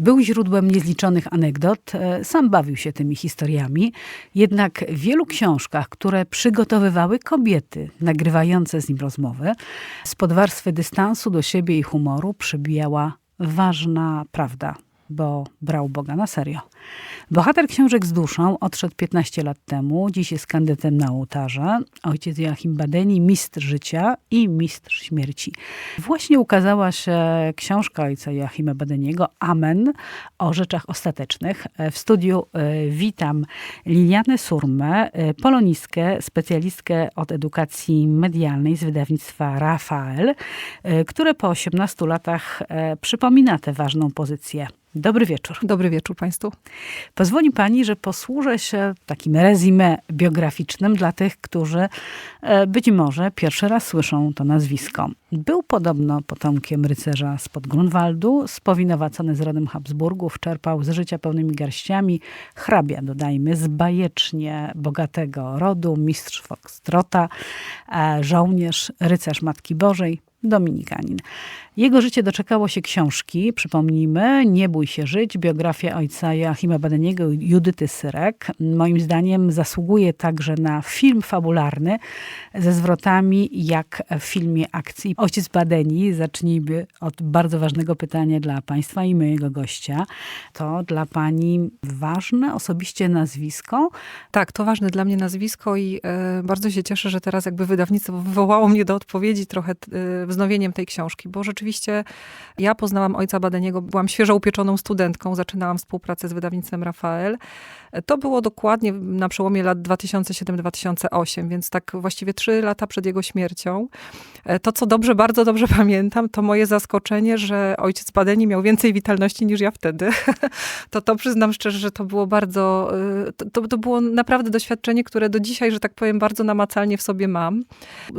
Był źródłem niezliczonych anegdot, e, sam bawił się tymi historiami. Jednak w wielu książkach, które przygotowywały kobiety nagrywające z nim rozmowy, spod warstwy dystansu do siebie i humoru przybijała ważna prawda, bo brał Boga na serio. Bohater książek z duszą odszedł 15 lat temu, dziś jest kandydatem na ołtarze. Ojciec Joachim Badeni, mistrz życia i mistrz śmierci. Właśnie ukazała się książka ojca Joachima Badeniego, Amen, o rzeczach ostatecznych. W studiu e, witam Lilianę Surmę, e, polonistkę, specjalistkę od edukacji medialnej z wydawnictwa Rafael, e, które po 18 latach przypomina tę ważną pozycję. Dobry wieczór. Dobry wieczór Państwu. Pozwoli Pani, że posłużę się takim rezime biograficznym dla tych, którzy e, być może pierwszy raz słyszą to nazwisko. Był podobno potomkiem rycerza spod Grunwaldu, spowinowacony z rodem Habsburgów, czerpał z życia pełnymi garściami, hrabia, dodajmy, z bajecznie bogatego rodu, mistrz Foxtrota, e, żołnierz, rycerz Matki Bożej, dominikanin. Jego życie doczekało się książki, przypomnijmy, Nie bój się żyć, biografia ojca Joachima Badeniego, Judyty Syrek. Moim zdaniem zasługuje także na film fabularny ze zwrotami jak w filmie akcji. Ojciec Badeni, zacznijmy od bardzo ważnego pytania dla Państwa i mojego gościa. To dla Pani ważne osobiście nazwisko? Tak, to ważne dla mnie nazwisko i e, bardzo się cieszę, że teraz jakby wydawnictwo wywołało mnie do odpowiedzi trochę e, wznowieniem tej książki, bo rzeczywiście rzeczywiście ja poznałam ojca Badeniego, byłam świeżo upieczoną studentką, zaczynałam współpracę z wydawnictwem Rafael. To było dokładnie na przełomie lat 2007-2008, więc tak właściwie trzy lata przed jego śmiercią. To, co dobrze, bardzo dobrze pamiętam, to moje zaskoczenie, że ojciec Badeni miał więcej witalności niż ja wtedy. To to przyznam szczerze, że to było bardzo, to, to było naprawdę doświadczenie, które do dzisiaj, że tak powiem, bardzo namacalnie w sobie mam.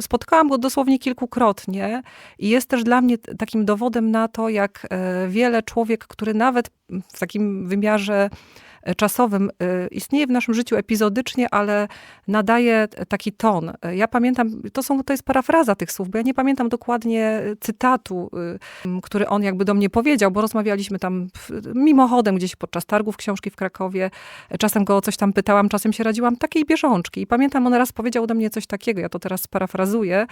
Spotkałam go dosłownie kilkukrotnie i jest też dla mnie takim dowodem na to, jak e, wiele człowiek, który nawet w takim wymiarze czasowym e, istnieje w naszym życiu epizodycznie, ale nadaje taki ton. E, ja pamiętam, to, są, to jest parafraza tych słów, bo ja nie pamiętam dokładnie cytatu, który on jakby do mnie powiedział, bo rozmawialiśmy tam mimochodem gdzieś podczas targów książki w Krakowie. Czasem go o coś tam pytałam, czasem się radziłam takiej bieżączki. I pamiętam, on raz powiedział do mnie coś takiego, ja to teraz parafrazuję,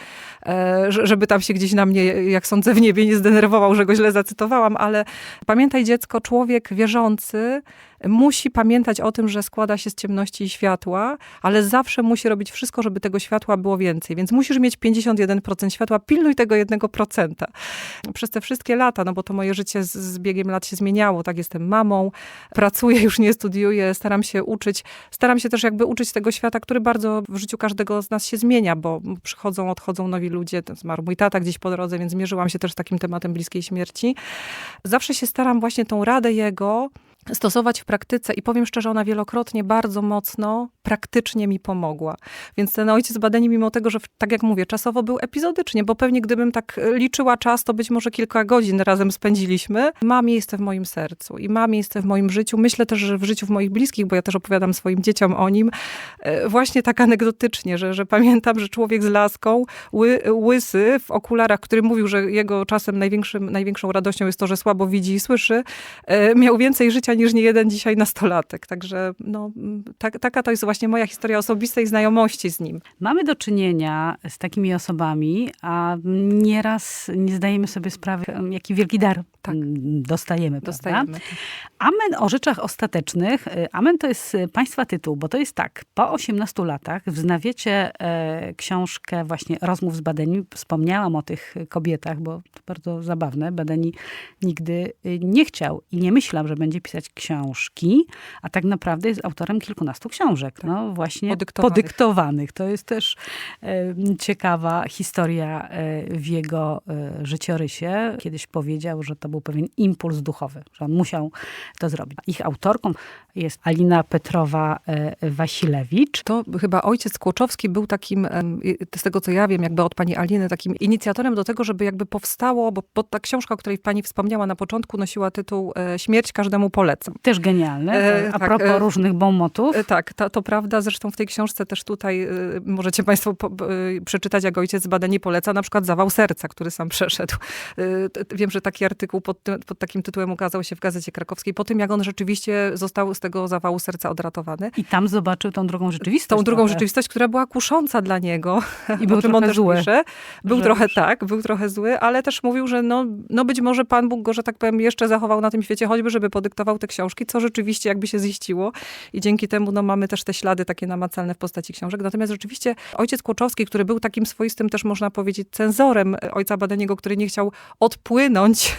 żeby tam się gdzieś na mnie, jak sądzę, w niebie nie zdenerwował, że go źle zacytowałam, ale pamiętaj dziecko, człowiek wierzący musi pamiętać o tym, że składa się z ciemności i światła, ale zawsze musi robić wszystko, żeby tego światła było więcej. Więc musisz mieć 51% światła, pilnuj tego 1%. Przez te wszystkie lata, no bo to moje życie z, z biegiem lat się zmieniało, tak jestem mamą, pracuję, już nie studiuję, staram się uczyć, staram się też jakby uczyć tego świata, który bardzo w życiu każdego z nas się zmienia, bo przychodzą, odchodzą nowi ludzie, zmarł mój tata gdzieś po drodze, więc mierzyłam się też z takim tematem bliskiej śmierci. Zawsze się staram właśnie tą radę jego stosować w praktyce i powiem szczerze, ona wielokrotnie bardzo mocno praktycznie mi pomogła. Więc ten ojciec Badeni, mimo tego, że tak jak mówię, czasowo był epizodycznie, bo pewnie gdybym tak liczyła czas, to być może kilka godzin razem spędziliśmy, ma miejsce w moim sercu i ma miejsce w moim życiu. Myślę też, że w życiu w moich bliskich, bo ja też opowiadam swoim dzieciom o nim, e, właśnie tak anegdotycznie, że, że pamiętam, że człowiek z laską, ły, łysy w okularach, który mówił, że jego czasem największym, największą radością jest to, że słabo widzi i słyszy, e, miał więcej życia niż nie jeden dzisiaj nastolatek. Także no, tak, taka to jest właśnie moja historia osobistej znajomości z nim. Mamy do czynienia z takimi osobami, a nieraz nie zdajemy sobie sprawy, jaki wielki dar tak. dostajemy. dostajemy. Tak. Amen o rzeczach ostatecznych. Amen to jest państwa tytuł, bo to jest tak, po 18 latach wznawiecie e, książkę właśnie rozmów z Badeni. Wspomniałam o tych kobietach, bo to bardzo zabawne. Badeni nigdy nie chciał i nie myślał, że będzie pisać książki, a tak naprawdę jest autorem kilkunastu książek, tak. no właśnie podyktowanych. podyktowanych. To jest też e, ciekawa historia e, w jego e, życiorysie. Kiedyś powiedział, że to był pewien impuls duchowy, że on musiał to zrobić. Ich autorką jest Alina Petrowa-Wasilewicz. To chyba ojciec Kłoczowski był takim, z tego co ja wiem, jakby od pani Aliny, takim inicjatorem do tego, żeby jakby powstało, bo, bo ta książka, o której pani wspomniała na początku, nosiła tytuł Śmierć każdemu polecam. Też genialne. E, a tak, propos e, różnych bomotów. E, tak, to, to, prawda. Zresztą w tej książce też tutaj e, możecie państwo po, przeczytać, jak ojciec badanie poleca, na przykład zawał serca, który sam przeszedł. wiem, że taki artykuł artykuł pod, tym- pod takim tytułem ukazał się w Gazecie Krakowskiej, po tym jak on rzeczywiście został z tego zawału serca odratowany. I tam zobaczył tą drugą rzeczywistość. Tą drugą rzeczywistość, która była kusząca dla niego. I był on trochę zły. pisze. Był że trochę już- tak, był trochę zły, ale też mówił, że no, no być może Pan Bóg go, że tak powiem, jeszcze zachował na tym świecie, choćby żeby podyktował te książki, co rzeczywiście jakby się ziściło. I dzięki temu no, mamy też te ślady takie namacalne w postaci książek. Natomiast rzeczywiście ojciec Kłoczowski, który był takim swoistym też można powiedzieć cenzorem ojca Badeniego, który nie chciał odpłynąć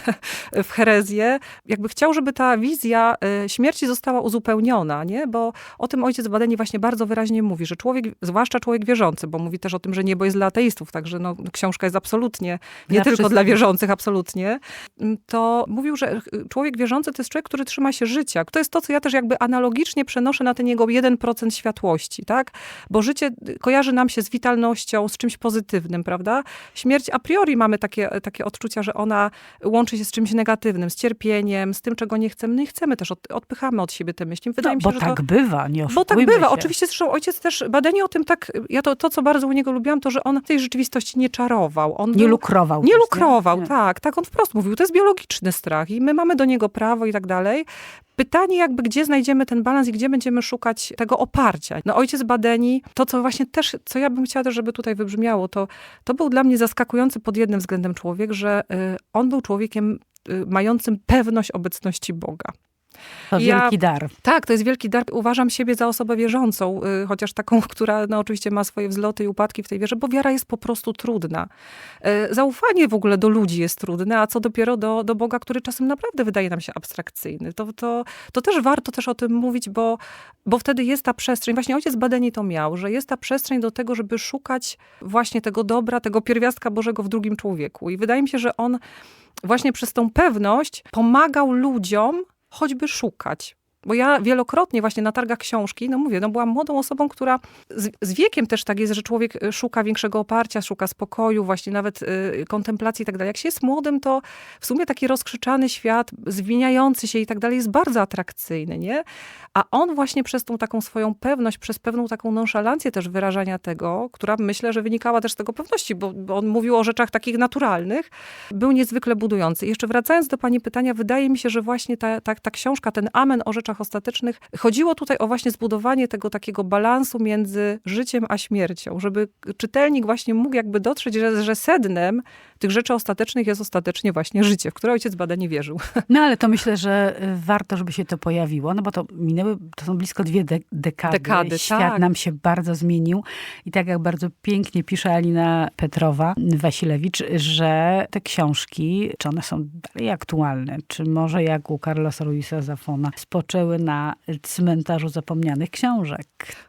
w herezję, jakby chciał, żeby ta wizja e, śmierci została uzupełniona, nie? Bo o tym ojciec Badeni właśnie bardzo wyraźnie mówi, że człowiek, zwłaszcza człowiek wierzący, bo mówi też o tym, że niebo jest dla ateistów, także no, książka jest absolutnie, nie Dla tylko dla wierzących, absolutnie, to mówił, że człowiek wierzący to jest człowiek, który trzyma się życia. To jest to, co ja też jakby analogicznie przenoszę na ten jego 1% światłości, tak? Bo życie kojarzy nam się z witalnością, z czymś pozytywnym, prawda? Śmierć a priori mamy takie, takie odczucia, że ona łączy się z czymś negatywnym, z cierpieniem, z tym, czego nie chcemy. No i chcemy też, od, odpychamy od siebie te myśli. Wydaje No, mi się, bo że tak to... bywa, nie Bo tak bywa. się. Oczywiście zresztą ojciec też, badanie o tym tak, ja to, to, co bardzo u niego lubiłam, to, że on tej rzeczywistości nie czarował. On Nie był- lukrował. nie lukrował, Nie. tak, tak, on wprost mówił, to jest biologiczny strach i my mamy do niego prawo i tak dalej. Pytanie jakby, gdzie znajdziemy ten balans i gdzie będziemy szukać tego oparcia. No ojciec Badeni, to co właśnie też, co ja bym chciała też, żeby tutaj wybrzmiało, to, to był dla mnie zaskakujący pod jednym względem człowiek, że y, on był człowiekiem mającym pewność obecności Boga. To Ja- wielki dar. Tak, to jest wielki dar. Uważam siebie za osobę wierzącą, y, chociaż taką, która no, oczywiście ma swoje wzloty i upadki w tej wierze, bo wiara jest po prostu trudna. Y, Zaufanie w ogóle do ludzi jest trudne, a co dopiero do, do Boga, który czasem naprawdę wydaje nam się abstrakcyjny. To, to, to też warto też o tym mówić, bo, bo wtedy jest ta przestrzeń, właśnie ojciec Badeni to miał, że jest ta przestrzeń do tego, żeby szukać właśnie tego dobra, tego pierwiastka Bożego w drugim człowieku. I wydaje mi się, że on właśnie przez tą pewność pomagał ludziom choćby szukać. Bo ja wielokrotnie właśnie na targach książki, no mówię, no byłam młodą osobą, która z, z wiekiem też tak jest, że człowiek y, szuka większego oparcia, szuka spokoju, właśnie nawet y, kontemplacji i tak dalej. Jak się jest młodym, to w sumie taki rozkrzyczany świat, zwiniający się i tak dalej jest bardzo atrakcyjny, nie? A on właśnie przez tą taką swoją pewność, przez pewną taką nonszalancję też wyrażania tego, która myślę, że wynikała też z tego pewności, bo, bo on mówił o rzeczach takich naturalnych, był niezwykle budujący. I Jeszcze wracając do pani pytania, wydaje mi się, że właśnie ta, ta, ta książka, ten amen o rzeczach ostatecznych, chodziło tutaj o właśnie zbudowanie tego takiego balansu między życiem a śmiercią, żeby czytelnik właśnie mógł jakby dotrzeć, że, że sednem tych rzeczy ostatecznych jest ostatecznie właśnie życie, w które ojciec bada nie wierzył. No ale to myślę, że y, warto, żeby się to pojawiło, no bo to minęły, to są blisko dwie de- dekady. Dekady, Świat tak. nam się bardzo zmienił i tak jak bardzo pięknie pisze Alina Petrowa, Wasilewicz, że te książki, czy one są dalej aktualne, czy może jak u Carlosa Ruisa Zafona, spoczęły na cmentarzu zapomnianych książek.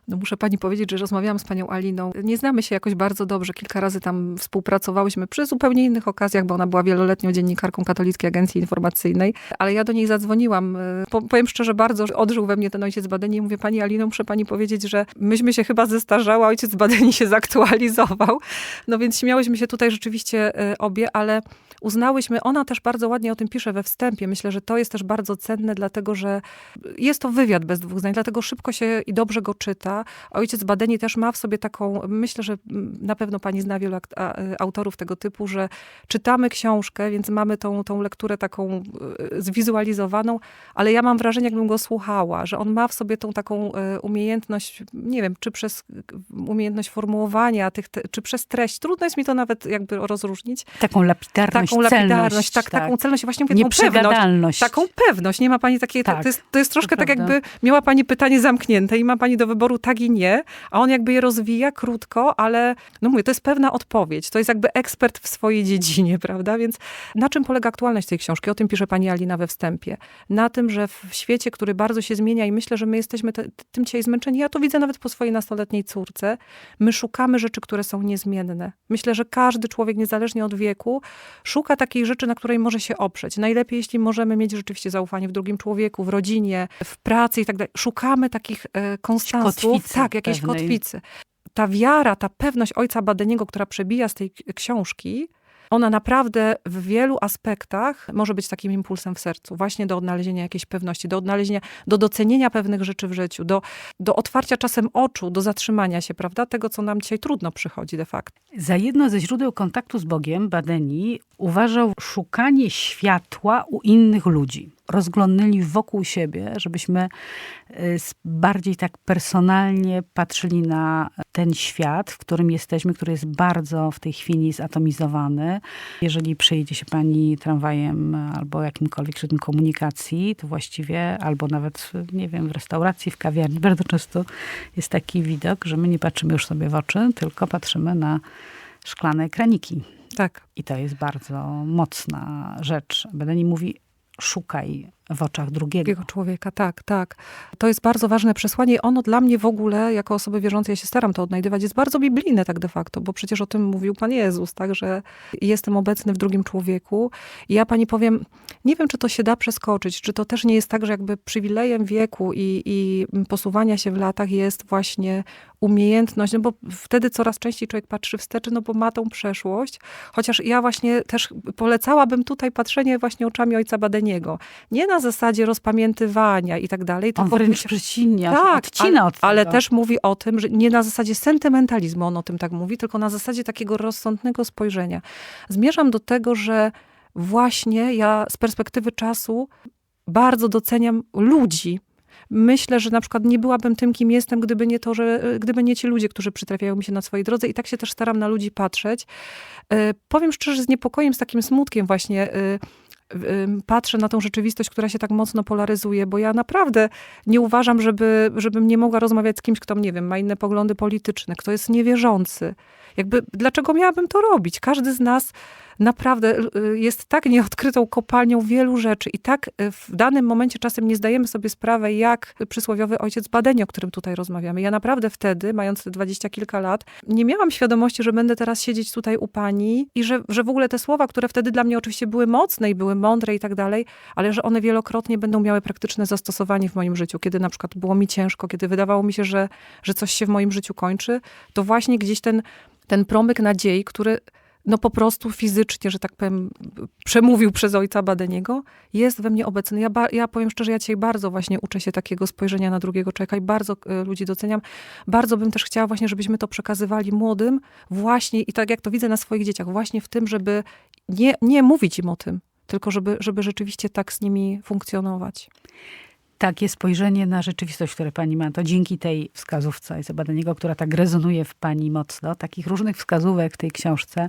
No muszę pani powiedzieć, że rozmawiałam z panią Aliną. Nie znamy się jakoś bardzo dobrze. Kilka razy tam współpracowałyśmy przy zupełnie innych okazjach, bo ona była wieloletnią dziennikarką Katolickiej Agencji Informacyjnej. Ale ja do niej zadzwoniłam. y, Po, powiem szczerze, bardzo odżył we mnie ten ojciec Badeni i mówię, pani Alino, muszę pani powiedzieć, że myśmy się chyba zestarzały, a ojciec Badeni się zaktualizował. No więc śmiałyśmy się tutaj rzeczywiście y, obie, ale uznałyśmy, ona też bardzo ładnie o tym pisze we wstępie. Myślę, że to jest też bardzo cenne, dlatego że jest to wywiad bez dwóch zdań, dlatego szybko się i dobrze go czyta. Ojciec Badeni też ma w sobie taką, myślę, że na pewno pani zna wielu y, autorów tego typu, że czytamy książkę, więc mamy tą, tą lekturę taką y, zwizualizowaną, ale ja mam wrażenie, jakbym go słuchała, że on ma w sobie tą taką y, umiejętność, nie wiem, czy przez umiejętność formułowania tych, czy przez treść. Trudno jest mi to nawet jakby rozróżnić. Taką lapidarność, Taką lapidarność, celność, tak, taką celność, właśnie mówię, tą pewność. Taką pewność. Nie ma pani takiej, Tak, to, jest, to jest troszkę to tak prawda. jakby miała pani pytanie zamknięte i ma pani do wyboru tak i nie, a on jakby je rozwija krótko, ale no mówię, to jest pewna odpowiedź. To jest jakby ekspert w swojej dziedzinie, prawda? Więc na czym polega aktualność tej książki? O tym pisze pani Alina we wstępie. Na tym, że w świecie, który bardzo się zmienia i myślę, że my jesteśmy te, tym dzisiaj zmęczeni. Ja to widzę nawet po swojej nastoletniej córce. My szukamy rzeczy, które są niezmienne. Myślę, że każdy człowiek, niezależnie od wieku, szuka takiej rzeczy, na której może się oprzeć. Najlepiej, jeśli możemy mieć rzeczywiście zaufanie w drugim człowieku, w rodzinie, w pracy i tak dalej. Szukamy takich e, konstansów. kotwicy Tak, jakiejś pewnej. kotwicy. Ta wiara, ta pewność ojca Badeniego, która przebija z tej książki, ona naprawdę w wielu aspektach może być takim impulsem w sercu, właśnie do odnalezienia jakiejś pewności, do odnalezienia, do docenienia pewnych rzeczy w życiu, do, do otwarcia czasem oczu, do zatrzymania się, prawda, tego, co nam dzisiaj trudno przychodzi de facto. Za jedno ze źródeł kontaktu z Bogiem Badeni uważał szukanie światła u innych ludzi. Rozglądnęli wokół siebie, żebyśmy y, bardziej tak personalnie patrzyli na ten świat, w którym jesteśmy, który jest bardzo w tej chwili zatomizowany. Jeżeli przejedzie się pani tramwajem albo jakimkolwiek środkiem komunikacji, to właściwie, albo nawet, nie wiem, w restauracji, w kawiarni, bardzo często jest taki widok, że my nie patrzymy już sobie w oczy, tylko patrzymy na szklane ekraniki. Tak. I to jest bardzo mocna rzecz. Bedeni mówi, choquei. W oczach drugiego. drugiego człowieka, tak, tak. To jest bardzo ważne przesłanie ono dla mnie w ogóle, jako osoby wierzącej, ja się staram to odnajdywać, jest bardzo biblijne tak de facto, bo przecież o tym mówił Pan Jezus, tak, że jestem obecny w drugim człowieku. I ja Pani powiem, nie wiem, czy to się da przeskoczyć, czy to też nie jest tak, że jakby przywilejem wieku i, i posuwania się w latach jest właśnie umiejętność, no bo wtedy coraz częściej człowiek patrzy wstecz, no bo ma tą przeszłość, chociaż ja właśnie też polecałabym tutaj patrzenie właśnie oczami ojca Badeniego. Nie na zasadzie rozpamiętywania i tak dalej. On wręcz przeciwnie, on tak, odcina ale, od tego. ale też mówi o tym, że nie na zasadzie sentymentalizmu on o tym tak mówi, tylko na zasadzie takiego rozsądnego spojrzenia. Zmierzam do tego, że właśnie ja z perspektywy czasu bardzo doceniam ludzi. Myślę, że na przykład nie byłabym tym, kim jestem, gdyby nie to, że gdyby nie ci ludzie, którzy przytrafiają mi się na swojej drodze i tak się też staram na ludzi patrzeć. E, Powiem szczerze, z niepokojem, z takim smutkiem właśnie e, patrzę na tą rzeczywistość, która się tak mocno polaryzuje, bo ja naprawdę nie uważam, żeby, żebym nie mogła rozmawiać z kimś, kto, nie wiem, ma inne poglądy polityczne, kto jest niewierzący. Jakby, dlaczego miałabym to robić? Każdy z nas naprawdę y, jest tak nieodkrytą kopalnią wielu rzeczy i tak y, w danym momencie czasem nie zdajemy sobie sprawy, jak przysłowiowy ojciec Badeni, o którym tutaj rozmawiamy. Ja naprawdę wtedy, mając dwadzieścia kilka lat, nie miałam świadomości, że będę teraz siedzieć tutaj u pani i że, że w ogóle te słowa, które wtedy dla mnie oczywiście były mocne i były mądre i tak dalej, ale że one wielokrotnie będą miały praktyczne zastosowanie w moim życiu. Kiedy na przykład było mi ciężko, kiedy wydawało mi się, że, że coś się w moim życiu kończy, to właśnie gdzieś ten, ten promyk nadziei, który no po prostu fizycznie, że tak powiem, przemówił przez ojca Badeniego, jest we mnie obecny. Ja, ba, ja powiem szczerze, ja dzisiaj bardzo właśnie uczę się takiego spojrzenia na drugiego człowieka i bardzo y, ludzi doceniam. Bardzo bym też chciała właśnie, żebyśmy to przekazywali młodym właśnie i tak jak to widzę na swoich dzieciach, właśnie w tym, żeby nie, nie mówić im o tym, tylko żeby, żeby rzeczywiście tak z nimi funkcjonować. Takie spojrzenie na rzeczywistość, które pani ma, to dzięki tej wskazówce Ojca Badaniego, która tak rezonuje w pani mocno. Takich różnych wskazówek w tej książce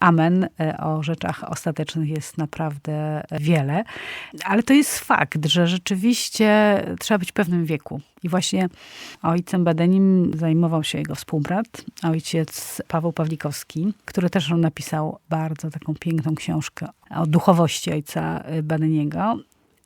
Amen e, o rzeczach ostatecznych jest naprawdę wiele. Ale to jest fakt, że rzeczywiście trzeba być w pewnym wieku. I właśnie ojcem Badenim zajmował się jego współbrat, ojciec Paweł Pawlikowski, który też napisał bardzo taką piękną książkę o duchowości ojca Badeniego.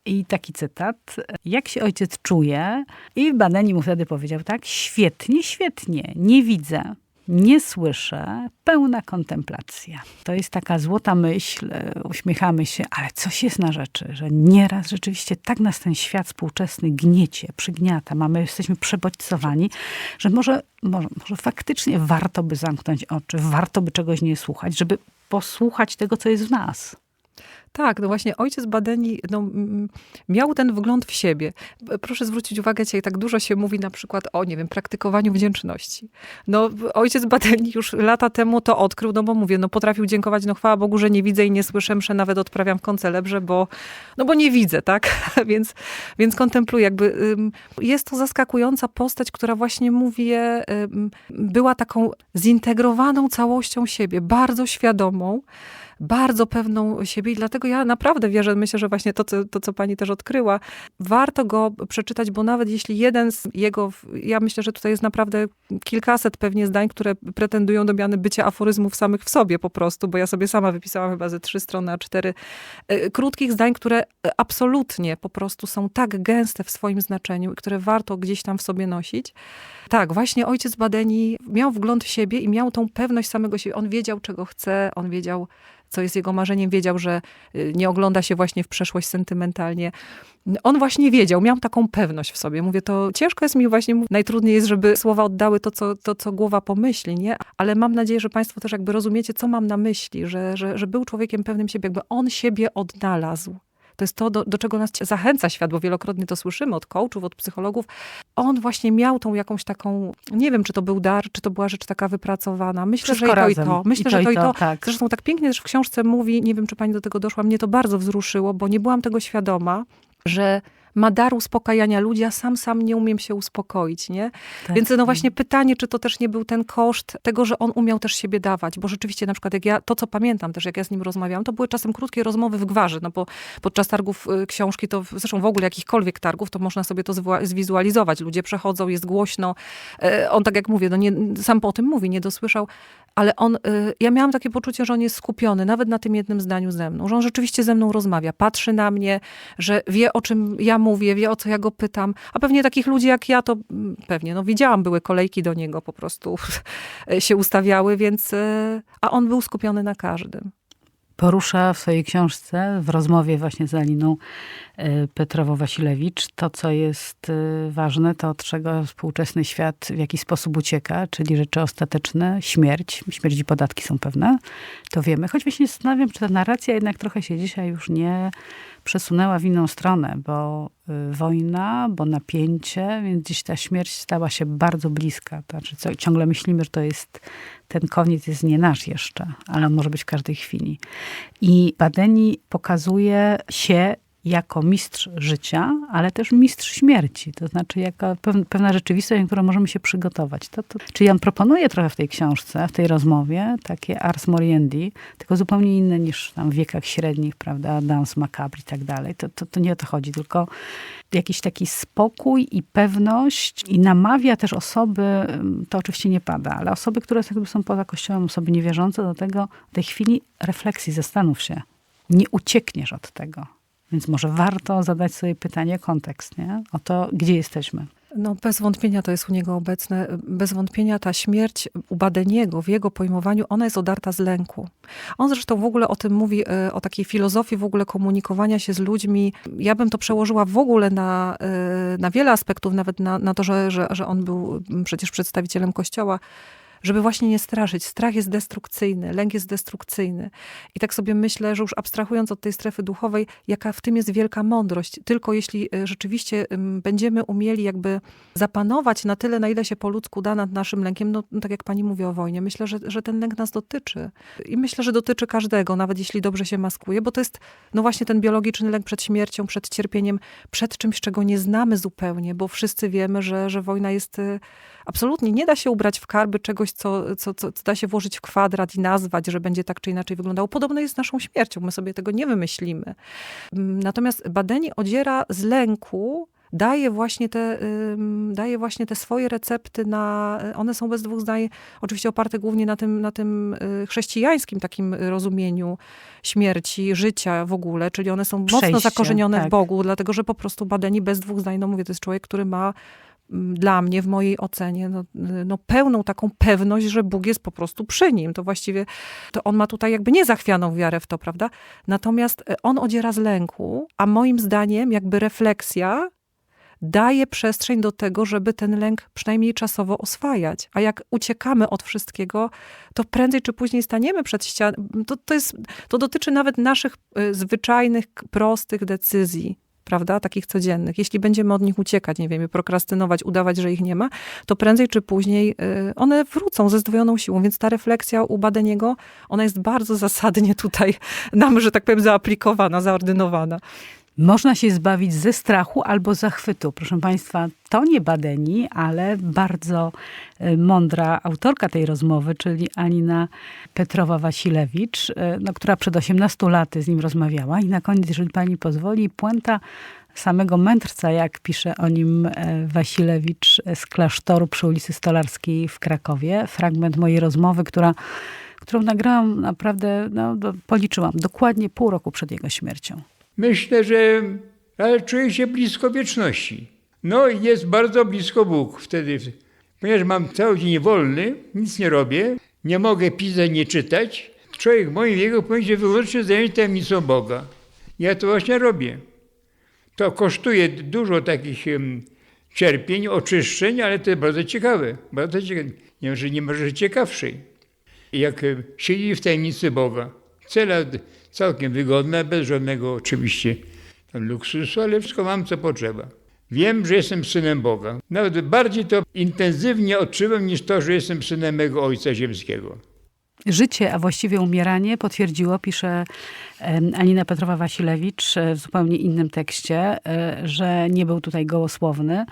I taki cytat. Jak się ojciec czuje? I Badeni mu wtedy powiedział tak, świetnie, świetnie, nie widzę, nie słyszę, pełna kontemplacja. To jest taka złota myśl, e, uśmiechamy się, ale coś jest na rzeczy, że nieraz rzeczywiście tak nas ten świat współczesny gniecie, przygniata, mamy, jesteśmy przebodźcowani, że może, może, może faktycznie warto by zamknąć oczy, warto by czegoś nie słuchać, żeby posłuchać tego, co jest w nas. Tak, no właśnie ojciec Badeni no, miał ten wgląd w siebie. Proszę zwrócić uwagę, dzisiaj tak dużo się mówi na przykład o, nie wiem, praktykowaniu wdzięczności. No, ojciec Badeni już lata temu to odkrył, no bo mówię, no potrafił dziękować, no chwała Bogu, że nie widzę i nie słyszę, mszę nawet odprawiam w koncelebrze, bo, no bo nie widzę, tak? więc, więc kontempluję. Jakby, jest to zaskakująca postać, która właśnie, mówię, była taką zintegrowaną całością siebie, bardzo świadomą, bardzo pewną siebie i dlatego ja naprawdę wierzę, myślę, że właśnie to, co, to, co pani też odkryła, warto go przeczytać, bo nawet jeśli jeden z jego, ja myślę, że tutaj jest naprawdę kilkaset pewnie zdań, które pretendują do miany bycia aforyzmów samych w sobie po prostu, bo ja sobie sama wypisałam chyba ze trzy strony a cztery e, krótkich zdań, które absolutnie po prostu są tak gęste w swoim znaczeniu i które warto gdzieś tam w sobie nosić. Tak, właśnie ojciec Badeni miał wgląd w siebie i miał tą pewność samego siebie. On wiedział, czego chce, on wiedział, co jest jego marzeniem, wiedział, że y, nie ogląda się właśnie w przeszłość sentymentalnie. On właśnie wiedział, miał taką pewność w sobie. Mówię, to ciężko jest mi właśnie, najtrudniej jest, żeby słowa oddały to, co, to, co głowa pomyśli, nie? Ale mam nadzieję, że państwo też jakby rozumiecie, co mam na myśli, że, że, że był człowiekiem pewnym siebie, jakby on siebie odnalazł. To jest to, do, do czego nas zachęca świat, bo wielokrotnie to słyszymy od coachów, od psychologów. On właśnie miał tą jakąś taką, nie wiem, czy to był dar, czy to była rzecz taka wypracowana. Myślę, Wszystko że i to, i razem. to. Myślę, I że to i to. tak. Zresztą tak pięknie też w książce mówi, nie wiem, czy pani do tego doszła, mnie to bardzo wzruszyło, bo nie byłam tego świadoma, że ma dar uspokajania ludzi, a sam sam nie umiem się uspokoić, nie? Tak. Więc no właśnie pytanie, czy to też nie był ten koszt tego, że on umiał też siebie dawać, bo rzeczywiście na przykład jak ja, to co pamiętam też, jak ja z nim rozmawiałam, to były czasem krótkie rozmowy w gwarze, no bo podczas targów y, książki, to zresztą w ogóle jakichkolwiek targów, to można sobie to zwizualizować. Ludzie przechodzą, jest głośno. E, On, tak jak mówię, no nie, sam po tym mówi, nie dosłyszał, ale on, y, ja miałam takie poczucie, że on jest skupiony nawet na tym jednym zdaniu ze mną, że on rzeczywiście ze mną rozmawia, patrzy na mnie, że wie o czym ja mówię, wie o co ja go pytam, a pewnie takich ludzi jak ja to mm, pewnie, no widziałam, były kolejki do niego po prostu się ustawiały, więc, y, a on był skupiony na każdym. porusza w swojej książce, w rozmowie właśnie z Aliną e, Petrowo-Wasilewicz, to co jest e, ważne, to od czego współczesny świat w jakiś sposób ucieka, czyli rzeczy ostateczne, śmierć. Śmierć i podatki są pewne, to wiemy. Choć właśnie zastanawiam, czy ta narracja jednak trochę się dzisiaj już nie przesunęła w inną stronę, bo y, wojna, bo napięcie, więc gdzieś ta śmierć stała się bardzo bliska. Znaczy, co, ciągle myślimy, że to jest ten koniec jest nie nasz jeszcze, ale może być w każdej chwili. I Badeni pokazuje się jako mistrz życia, ale też mistrz śmierci. To znaczy pew- pewna rzeczywistość, na którą możemy się przygotować. To, to, czyli on proponuje trochę w tej książce, w tej rozmowie, takie ars moriendi, tylko zupełnie inne niż tam w wiekach średnich, prawda, dance macabre i tak dalej. To, to, to nie o to chodzi, tylko jakiś taki spokój i pewność i namawia też osoby, ym, to oczywiście nie pada, ale osoby, które jakby są poza kościołem, osoby niewierzące do tego, w tej chwili refleksji, zastanów się. Nie uciekniesz od tego. Więc może warto zadać sobie pytanie, kontekst, nie? O to, gdzie jesteśmy. No, bez wątpienia to jest u niego obecne. Bez wątpienia ta śmierć u Badeniego, w jego pojmowaniu, ona jest odarta z lęku. On zresztą w ogóle o tym mówi, e, o takiej filozofii w ogóle komunikowania się z ludźmi. Ja bym to przełożyła w ogóle na, e, na wiele aspektów, nawet na, na to, że, że, że on był przecież przedstawicielem Kościoła żeby właśnie nie straszyć. Strach jest destrukcyjny, lęk jest destrukcyjny. I tak sobie myślę, że już abstrahując od tej strefy duchowej, jaka w tym jest wielka mądrość. Tylko jeśli e, rzeczywiście będziemy umieli jakby zapanować na tyle, na ile się po ludzku da nad naszym lękiem, no tak jak pani mówi o wojnie, myślę, że, że ten lęk nas dotyczy. I myślę, że dotyczy każdego, nawet jeśli dobrze się maskuje, bo to jest no właśnie ten biologiczny lęk przed śmiercią, przed cierpieniem, przed czymś, czego nie znamy zupełnie, bo wszyscy wiemy, że, że wojna jest y, absolutnie, nie da się ubrać w karby czegoś, co, co, co, co da się włożyć w kwadrat i nazwać, że będzie tak czy inaczej wyglądało. Podobno jest z naszą śmiercią, my sobie tego nie wymyślimy. Mm, Natomiast Badeni odziera z lęku, daje właśnie te, daje właśnie te swoje recepty na, one są bez dwóch zdań, oczywiście oparte głównie na tym, na tym y, chrześcijańskim takim rozumieniu śmierci, życia w ogóle, czyli one są mocno Przejście, zakorzenione w tak. Bogu, dlatego że po prostu Badeni bez dwóch zdań, no mówię, to jest człowiek, który ma dla mnie, w mojej ocenie, no, no pełną taką pewność, że Bóg jest po prostu przy nim. To właściwie, to on ma tutaj jakby niezachwianą wiarę w to, prawda? Natomiast e, on odziera z lęku, a moim zdaniem jakby refleksja daje przestrzeń do tego, żeby ten lęk przynajmniej czasowo oswajać. A jak uciekamy od wszystkiego, to prędzej czy później staniemy przed ścianą. To, to, to dotyczy nawet naszych y, zwyczajnych, prostych decyzji. Prawda, takich codziennych. Jeśli będziemy od nich uciekać, nie wiem, prokrastynować, udawać, że ich nie ma, to prędzej czy później y, one wrócą ze zdwojoną siłą. Więc ta refleksja u Badeniego, ona jest bardzo zasadnie tutaj nam, że tak powiem, zaaplikowana, zaordynowana. Można się zbawić ze strachu albo zachwytu. Proszę Państwa, to nie Badeni, ale bardzo e, mądra autorka tej rozmowy, czyli Anina Petrowa-Wasilewicz, e, no, która przed 18 laty z nim rozmawiała. I na koniec, jeżeli Pani pozwoli, puenta samego mędrca, jak pisze o nim e, Wasilewicz z klasztoru przy ulicy Stolarskiej w Krakowie. Fragment mojej rozmowy, która, którą nagrałam naprawdę, no, policzyłam, dokładnie pół roku przed jego śmiercią. Myślę, że ale czuję się blisko wieczności. No i jest bardzo blisko Bóg wtedy. Ponieważ mam cały dzień wolny, nic nie robię, nie mogę pisać, nie czytać, człowiek w moim wieku powinien się wyłącznie zająć tajemnicą Boga. Ja to właśnie robię. To kosztuje dużo takich em, cierpień, oczyszczeń, ale to jest bardzo ciekawe. Bardzo ciekawe. Nie, że nie może ciekawszej. Jak siedzi w tajemnicy Boga. Cela całkiem wygodna, bez żadnego oczywiście tam luksusu, ale wszystko mam, co potrzeba. Wiem, że jestem synem Boga. Nawet bardziej to intensywnie odczuwam niż to, że jestem synem mego Ojca Ziemskiego. Życie, a właściwie umieranie potwierdziło, pisze Anina Petrowa-Wasilewicz e, w zupełnie innym tekście, e, że nie był tutaj gołosłowny.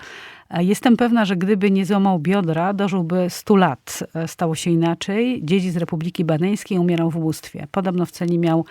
E, Jestem pewna, że gdyby nie złamał biodra, dożyłby 100 lat. Stało się inaczej. Dziedzic Republiki Baneńskiej umierał w ubóstwie. Podobno w celi miał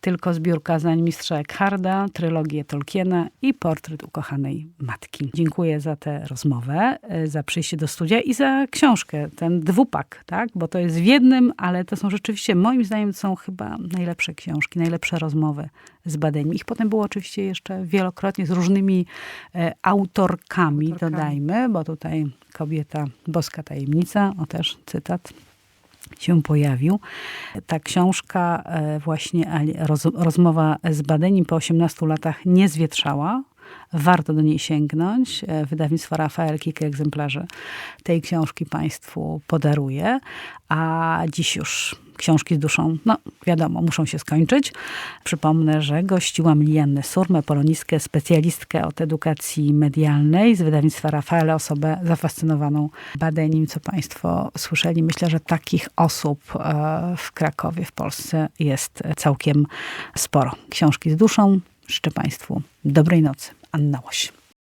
tylko zbiór kazań mistrza Eckharda, trylogię Tolkiena i portret ukochanej matki. Dziękuję za tę rozmowę, e, za przyjście do studia i za książkę, ten dwupak, tak? Bo to jest w jednym, ale to są rzeczywiście, moim zdaniem, są chyba najlepsze książki, najlepsze rozmowy z badańmi. Ich potem było oczywiście jeszcze wielokrotnie z różnymi e, autorkami, Autorkami. dodajmy, bo tutaj kobieta, boska tajemnica, o też cytat się pojawił. Ta książka, e, właśnie rozmowa z Badenim po 18 latach nie zwietrzała. Warto do niej sięgnąć. E, Wydawnictwo Rafael kilka egzemplarzy tej książki Państwu podaruje. A dziś już książki z duszą, no wiadomo, muszą się skończyć. Przypomnę, że gościłam Liannę Surmę, polonistkę, specjalistkę od edukacji medialnej z wydawnictwa Rafael, osobę zafascynowaną badaniem, co Państwo słyszeli. Myślę, że takich osób e, w Krakowie, w Polsce jest całkiem sporo. Książki z duszą. Życzę Państwu dobrej nocy. Anna Łoś.